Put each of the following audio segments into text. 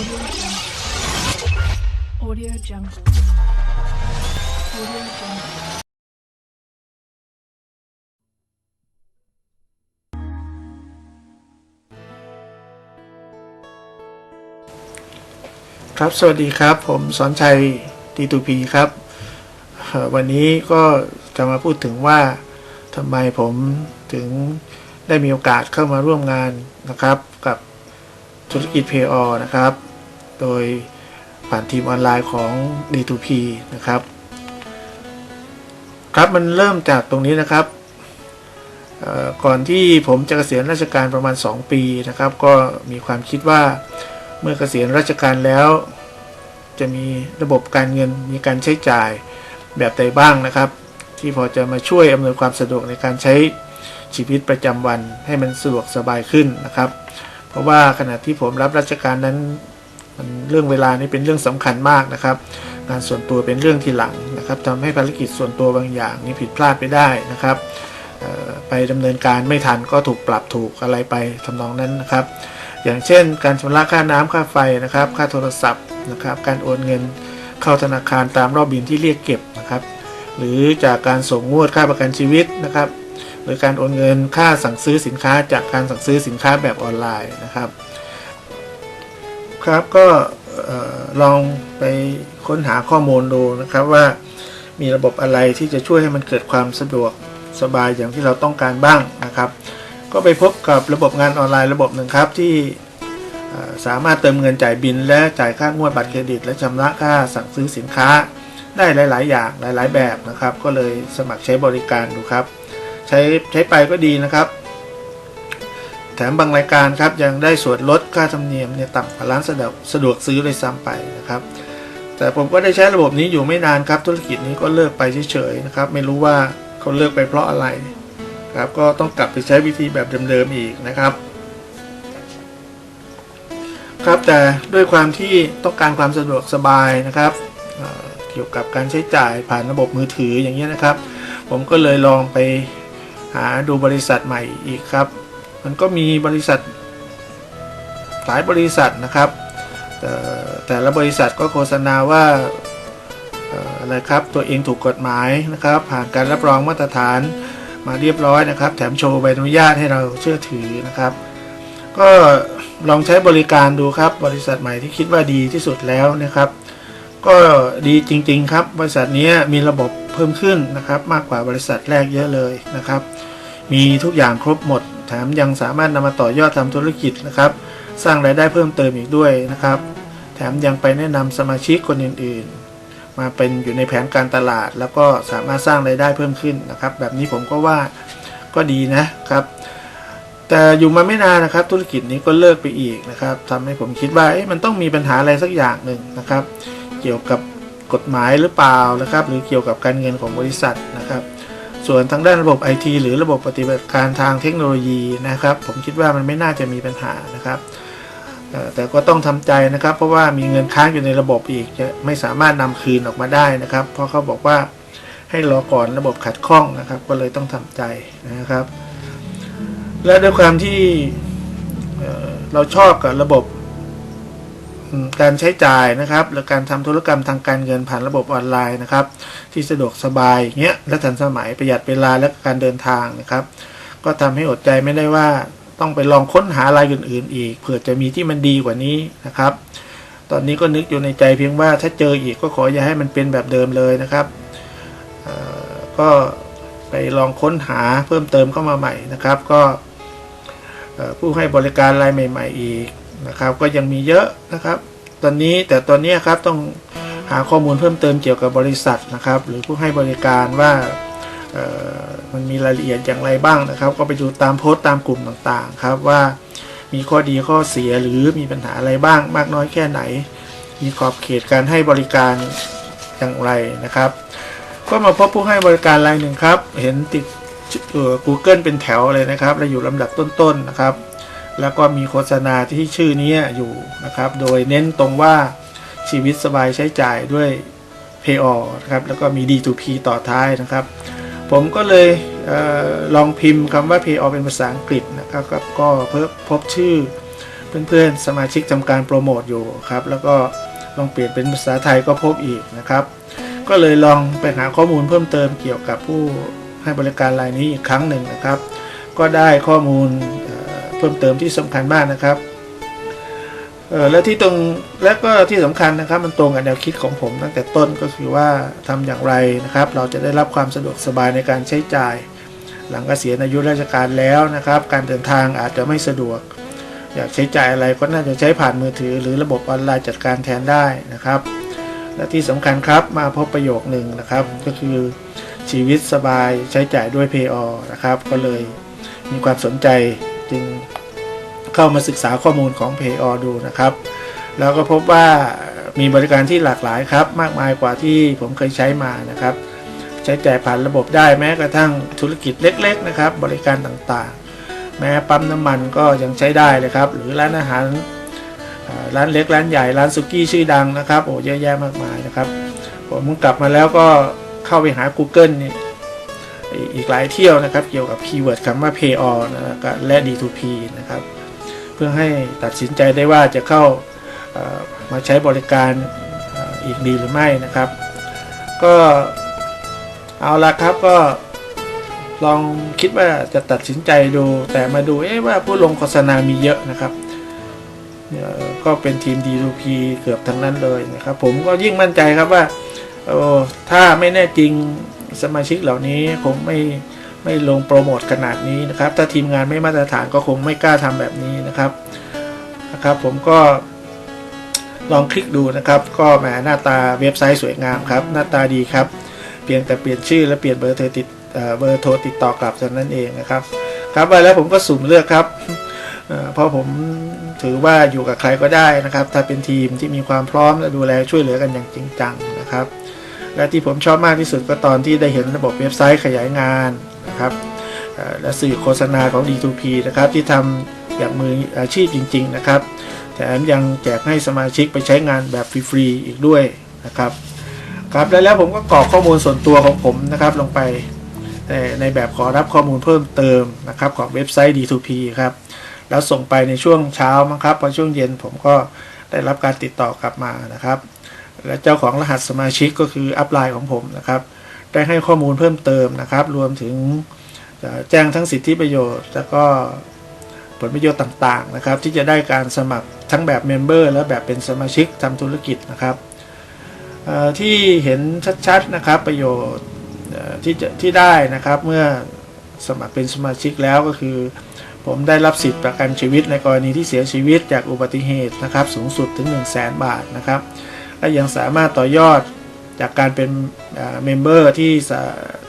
Audio Jungle. Audio Jungle. ครับ สวัสดีครับ ผมสอนชัยดีตูพีครับ วันนี้ก็จะมาพูดถึงว่าทำไมผมถึงได้มีโอกาสเข้ามาร่วมงานนะครับ กับธุรกิจ PO นะครับ โดยผ่านทีมออนไลน์ของ D2P นะครับ ครับมันเริ่มจากตรงนี้นะครับ ก่อนที่ผมจะเกษียณราชการประมาณ 2 ปีนะครับ ก็มีความคิดว่าเมื่อเกษียณราชการแล้ว จะมีระบบการเงินมีการใช้จ่ายแบบใดบ้างนะครับ ที่พอจะมาช่วยอำนวยความสะดวกในการใช้ชีวิตประจำวันให้มันสะดวกสบายขึ้นนะครับ เพราะว่าขณะที่ผมรับราชการนั้น มันเรื่องเวลานี่เป็นเรื่องสำคัญมากนะครับ งานส่วนตัวเป็นเรื่องที่หลังนะครับทำให้ภารกิจส่วนตัวบางอย่างนี่ผิดพลาดไปได้นะครับไปดำเนินการไม่ทันก็ถูกปรับถูกอะไรไปทำนองนั้นนะครับ อย่างเช่น การชำระค่าน้ำค่าไฟนะครับ ค่าโทรศัพท์นะครับ การโอนเงินเข้าธนาคารตามรอบบินที่เรียกเก็บนะครับ หรือจากการส่งงวดค่าประกันชีวิตนะครับ หรือการโอนเงินค่าสั่งซื้อสินค้าจากการสั่งซื้อสินค้าแบบออนไลน์นะครับ ครับก็ลองไปค้นหาข้อมูลดูนะครับว่ามีระบบอะไรที่จะช่วยให้มันเกิดความสะดวกสบายอย่างที่เราต้องการบ้างนะครับ ก็ไปพบกับระบบงานออนไลน์ระบบหนึ่งครับที่สามารถเติมเงินจ่ายบิน และจ่ายค่างวดบัตรเครดิต และชำระค่าสั่งซื้อสินค้า ได้หลาย ๆ อย่างหลาย ๆ แบบนะครับ ก็เลยสมัครใช้บริการดูครับ ใช้ใช้ไปก็ดีนะครับ ถมบางรายการครับยังได้ส่วนลดค่าธรรมเนียมเนี่ยต่ำกว่าร้านสะดวกสะดวกซื้อเลยซ้ำไปนะครับ แต่ผมก็ได้ใช้ระบบนี้อยู่ไม่นานครับธุรกิจนี้ก็เลิกไปเฉยๆนะครับ ไม่รู้ว่าเขาเลิกไปเพราะอะไรครับก็ต้องกลับไปใช้วิธีแบบเดิมๆอีกนะครับครับแต่ด้วยความที่ต้องการความสะดวกสบายนะครับเเกี่ยวกับการใช้จ่ายผ่านระบบมือถืออย่างนี้ยนะครับ ผมก็เลยลองไปหาดูบริษัทใหม่อีกครับ มันก็มีบริษัทหลายบริษัทนะครับ แต่แต่ละบริษัทก็โฆษณาว่าเอ่ออะไรครับตัวเองถูกกฎหมายนะครับ ผ่านการรับรองมาตรฐานมาเรียบร้อยนะครับ แถมโชว์ใบอนุญาตให้เราเชื่อถือนะครับ ก็ลองใช้บริการดูครับ บริษัทใหม่ที่คิดว่าดีที่สุดแล้วนะครับ ก็ดีจริง ๆ ครับ บริษัทนี้มีระบบเพิ่มขึ้นนะครับ มากกว่าบริษัทแรกเยอะเลยนะครับ มีทุกอย่างครบหมด แถมยังสามารถนำมาต่อยอดทำธุรกิจนะครับ สร้างรายได้เพิ่มเติมอีกด้วยนะครับ แถมยังไปแนะนำสมาชิกคนอื่นๆ มาเป็นอยู่ในแผนการตลาด แล้วก็สามารถสร้างรายได้เพิ่มขึ้นนะครับ แบบนี้ผมก็ว่าก็ดีนะครับ แต่อยู่มาไม่นานนะครับ ธุรกิจนี้ก็เลิกไปอีกนะครับทำให้ผมคิดว่ามันต้องมีปัญหาอะไรสักอย่างหนึ่งนะครับ เกี่ยวกับกฎหมายหรือเปล่านะครับ หรือเกี่ยวกับการเงินของบริษัทนะครับ ส่วนทางด้านระบบ IT หรือระบบปฏิบัติการทางเทคโนโลยีนะครับ ผมคิดว่ามันไม่น่าจะมีปัญหานะครับ แต่ก็ต้องทำใจนะครับ เพราะว่ามีเงินค้างอยู่ในระบบอีกจะไม่สามารถนำคืนออกมาได้นะครับ เพราะเขาบอกว่าให้รอก่อนระบบขัดข้องนะครับ ก็เลยต้องทำใจนะครับ และด้วยความที่เราชอบกับระบบ การใช้จ่ายนะครับหรือการทำธุรกรรมทางการเงินผ่านระบบออนไลน์นะครับ ที่สะดวกสบายเงี้ยและทันสมัยประหยัดเวลาและการเดินทางนะครับ ก็ทำให้อดใจไม่ได้ว่าต้องไปลองค้นหารายอื่นๆ อีกเผื่อจะมีที่มันดีกว่านี้นะครับ ตอนนี้ก็นึกอยู่ในใจเพียงว่าถ้าเจออีกก็ขออย่าให้มันเป็นแบบเดิมเลยนะครับก็ไปลองค้นหาเพิ่มเติมเข้ามาใหม่นะครับ ก็ผู้ให้บริการรายใหม่ ๆ อีก นะครับก็ยังมีเยอะนะครับ ตอนนี้แต่ตอนนี้ครับต้องหาข้อมูลเพิ่มเติมเกี่ยวกับบริษัทนะครับ หรือผู้ให้บริการว่ามันมีรายละเอียดอย่างไรบ้างนะครับ ก็ไปดูตามโพสต์ตามกลุ่มต่างๆครับว่ามีข้อดีข้อเสียหรือมีปัญหาอะไรบ้าง มากน้อยแค่ไหน มีขอบเขตการให้บริการอย่างไรนะครับ ก็มาพบผู้ให้บริการรายหนึ่งครับ เห็นติดเอ่อ Google เป็นแถวเลยนะครับและอยู่ลำดับต้นๆนะครับ แล้วก็มีโฆษณาที่ชื่อนี้อยู่นะครับ โดยเน้นตรงว่าชีวิตสบายใช้จ่ายด้วย Pay all นะครับ แล้วก็มี D2P ต่อท้ายนะครับ ผมก็เลยเออลองพิมพ์คำว่า Pay all เป็นภาษาอังกฤษนะครับ ก็เพิ่มพบชื่อเพื่อนๆ สมาชิกทำการโปรโมทอยู่ครับ แล้วก็ลองเปลี่ยนเป็นภาษาไทยก็พบอีกนะครับ ก็เลยลองไปหาข้อมูลเพิ่มเติมเกี่ยวกับผู้ให้บริการรายนี้อีกครั้งหนึ่งนะครับ ก็ได้ข้อมูล เพิ่มเติมที่สำคัญมากนะครับเออและที่ตรงและก็ที่สำคัญนะครับ มันตรงกับแนวคิดของผมตั้งแต่ต้นก็คือว่าทำอย่างไรนะครับ เราจะได้รับความสะดวกสบายในการใช้จ่าย หลังเกษียณอายุราชการแล้วนะครับ การเดินทางอาจจะไม่สะดวก อยากใช้จ่ายอะไรก็น่าจะใช้ผ่านมือถือ หรือระบบออนไลน์จัดการแทนได้นะครับ และที่สำคัญครับมาพบประโยคหนึ่งนะครับ ก็คือชีวิตสบายใช้จ่ายด้วย Pay All นะครับ ก็เลยมีความสนใจ จึงเข้ามาศึกษาข้อมูลของ Pay All ดูนะครับ แล้วก็พบว่ามีบริการที่หลากหลายครับ มากมายกว่าที่ผมเคยใช้มานะครับ ใช้จ่ายผ่านระบบได้แม้กระทั่งธุรกิจเล็ก ๆ นะครับ บริการต่างๆ แม้ปั๊มน้ำมันก็ยังใช้ได้เลยครับ หรือร้านอาหารร้านเล็กร้านใหญ่ร้านสุกี้ชื่อดังนะครับโอ้เยอะแยะมากมายนะครับผมกลับมาแล้วก็เข้าไปหา Google นี่ อีกหลายเที่ยวนะครับ เกี่ยวกับคีย์เวิร์ดคำว่า Pay All นะครับและ D2P นะครับ เพื่อให้ตัดสินใจได้ว่าจะเข้ามาใช้บริการอีกดีหรือไม่นะครับ ก็เอาละครับก็ลองคิดว่าจะตัดสินใจดู แต่มาดูเอ๊ะว่าผู้ลงโฆษณามีเยอะนะครับก็เป็นทีม D2P เกือบทั้งนั้นเลยนะครับ ผมก็ยิ่งมั่นใจครับว่าถ้าไม่แน่จริง สมาชิกเหล่านี้คงไม่ไม่ลงโปรโมทขนาดนี้นะครับ ถ้าทีมงานไม่มาตรฐานก็คงไม่กล้าทำแบบนี้นะครับนะครับ ผมก็ลองคลิกดูนะครับ ก็แหมหน้าตาเว็บไซต์สวยงามครับ หน้าตาดีครับ เพียงแต่เปลี่ยนชื่อและเปลี่ยนเบอร์โทรติดเบอร์โทรติดต่อกลับเท่านั้นเองนะครับ ครับไปแล้วผมก็สุ่มเลือกครับเพราะผมถือว่าอยู่กับใครก็ได้นะครับ ถ้าเป็นทีมที่มีความพร้อมและดูแลช่วยเหลือกันอย่างจริงจังนะครับ และที่ผมชอบมากที่สุดก็ตอนที่ได้เห็นระบบเว็บไซต์ขยายงานนะครับและสื่อโฆษณาของ D2P นะครับที่ทำอย่างมืออาชีพจริง ๆ นะครับ แถมยังแจกให้สมาชิกไปใช้งานแบบฟรีๆอีกด้วยนะครับครับและแล้วผมก็กรอกข้อมูลส่วนตัวของผมนะครับลงไปในในแบบขอรับข้อมูลเพิ่มเติมนะครับของเว็บไซต์ D2P ครับแล้วส่งไปในช่วงเช้ามั้งครับพอช่วงเย็นผมก็ได้รับการติดต่อกลับมานะครับ และเจ้าของรหัสสมาชิกก็คืออัพไลน์ของผมนะครับ ได้ให้ข้อมูลเพิ่มเติมนะครับ รวมถึงแจ้งทั้งสิทธิประโยชน์ แล้วก็ผลประโยชน์ต่างๆนะครับ ที่จะได้การสมัครทั้งแบบเมมเบอร์และแบบเป็นสมาชิกทำธุรกิจนะครับที่เห็นชัดๆนะครับประโยชน์ที่จะที่ได้นะครับเมื่อสมัครเป็นสมาชิกแล้วก็คือ ผมได้รับสิทธิประกันชีวิตในกรณีที่เสียชีวิตจากอุบัติเหตุนะครับ สูงสุดถึง 1 0 0 0 0แบาทนะครับ และยังสามารถต่อยอดจากการเป็นเมมเบอร์ที่สา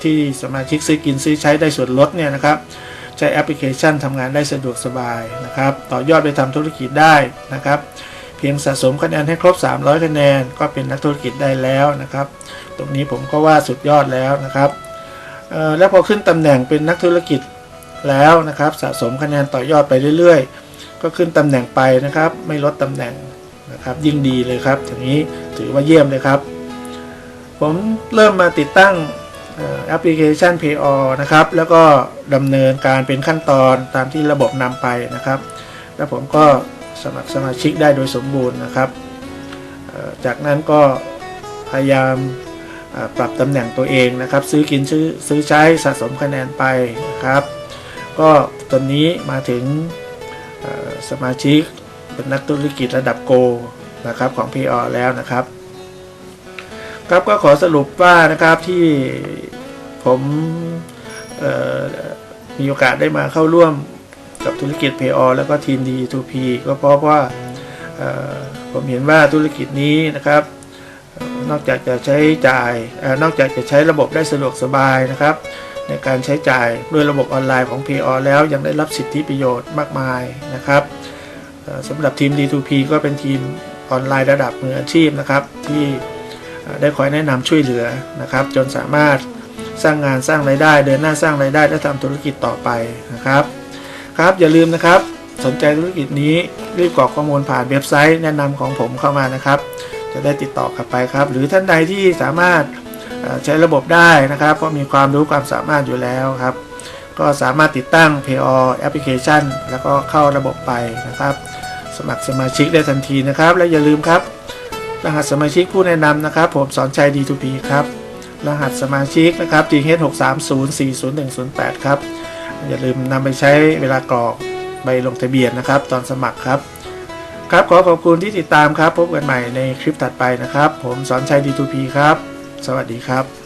ที่สมาชิกซื้อกินซื้อใช้ได้ส่วนลดเนี่ยนะครับ ใช้แอปพลิเคชันทำงานได้สะดวกสบายนะครับ ต่อยอดไปทำธุรกิจได้นะครับ เพียงสะสมคะแนนให้ครบ 300 คะแนน ก็เป็นนักธุรกิจได้แล้วนะครับ ตรงนี้ผมก็ว่าสุดยอดแล้วนะครับแล้วพอขึ้นตำแหน่งเป็นนักธุรกิจแล้วนะครับ สะสมคะแนนต่อยอดไปเรื่อย ๆ ก็ขึ้นตำแหน่งไปนะครับ ไม่ลดตำแหน่ง นะครับ ยิ่งดีเลยครับอย่างนี้ถือว่าเยี่ยมเลยครับ ผมเริ่มมาติดตั้งแอปพลิเคชัน p a y a l นะครับ แล้วก็ดำเนินการเป็นขั้นตอนตามที่ระบบนำไปนะครับ แล้วผมก็สมัครสมาชิกได้โดยสมบูรณ์นะครับ จากนั้นก็พยายามปรับตำแหน่งตัวเองนะครับ ซื้อกินซื้อซื้อใช้สะสมคะแนนไปนะครับ ก็ตอนนี้มาถึงสมาชิก นนักธุรกิจระดับโกนะครับของ p อแล้วนะครับ ครับก็ขอสรุปว่านะครับที่ผมมีโอกาสได้มาเข้าร่วมกับธุรกิจ p อแล้วก็ทีม D2P ก็เพราะว่าผมเห็นว่าธุรกิจนี้นะครับนอกจากจะใช้จ่ายอนอกจากจะใช้ระบบได้สะดวกสบายนะครับ ในการใช้จ่ายด้วยระบบออนไลน์ของ p อแล้วยังได้รับสิทธิประโยชน์มากมายนะครับ สำหรับทีม D2P ก็เป็นทีมออนไลน์ระดับมืออาชีพนะครับ ที่ได้คอยแนะนำช่วยเหลือนะครับ จนสามารถสร้างงานสร้างรายได้ เดินหน้าสร้างรายได้และทำธุรกิจต่อไปนะครับครับอย่าลืมนะครับ สนใจธุรกิจนี้รีบกรอกข้อมูลผ่านเว็บไซต์แนะนำของผมเข้ามานะครับ จะได้ติดต่อกลับไปครับ หรือท่านใดที่สามารถใช้ระบบได้นะครับเพราะมีความรู้ความสามารถอยู่แล้วครับ ก็สามารถติดตั้ง Pay All Application แล้วก็เข้าระบบไปนะครับ มัครสมาชิกได้ทันทีนะครับ และอย่าลืมครับ รหัสสมาชิกผู้แนะนำนะครับ ผมสอนชัย D2P ครับ รหัสสมาชิกนะครับ GH 6 3 0 4 0 1 0 8ครับ อย่าลืมนำไปใช้เวลากรอกใบลงทะเบียนนะครับ ตอนสมัครครับ ครับขอขอบคุณที่ติดตามครับ พบกันใหม่ในคลิปถัดไปนะครับ ผมสอนชัย D2P ครับ สวัสดีครับ